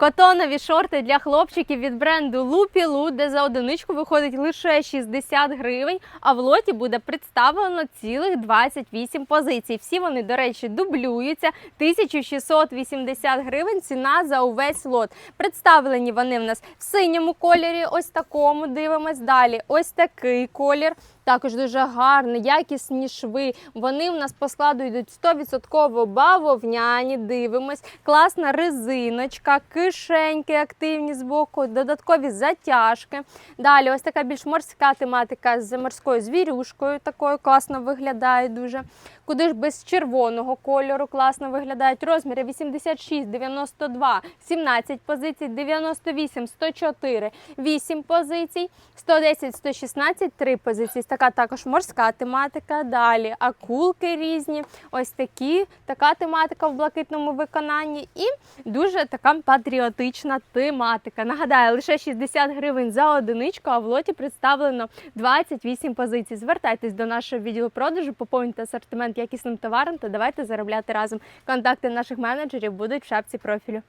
Котонові шорти для хлопчиків від бренду Лупілу, де за одиничку виходить лише 60 гривень, а в лоті буде представлено цілих 28 позицій. Всі вони, до речі, дублюються. 1680 гривень ціна за увесь лот. Представлені вони в нас в синьому кольорі, ось такому дивимось. Далі ось такий колір. Також дуже гарний, якісні шви. Вони в нас по складу йдуть 100% бавовняні. Дивимось. Класна резиночка, кишеньки активні з боку, додаткові затяжки. Далі ось така більш морська тематика з морською звірюшкою. Такою класно виглядає дуже. Куди ж без червоного кольору класно виглядають. Розміри 86, 92, 17 позицій, 98, 104, 8 позицій, 110, 116, 3 позиції. Така також морська тематика. Далі акулки різні. Ось такі, така тематика в блакитному виконанні. І дуже така патріотична тематика. Нагадаю, лише 60 гривень за одиничку, а в лоті представлено 28 позицій. Звертайтесь до нашого відділу продажу, поповнюйте асортимент якісним товаром та давайте заробляти разом. Контакти наших менеджерів будуть в шапці профілю.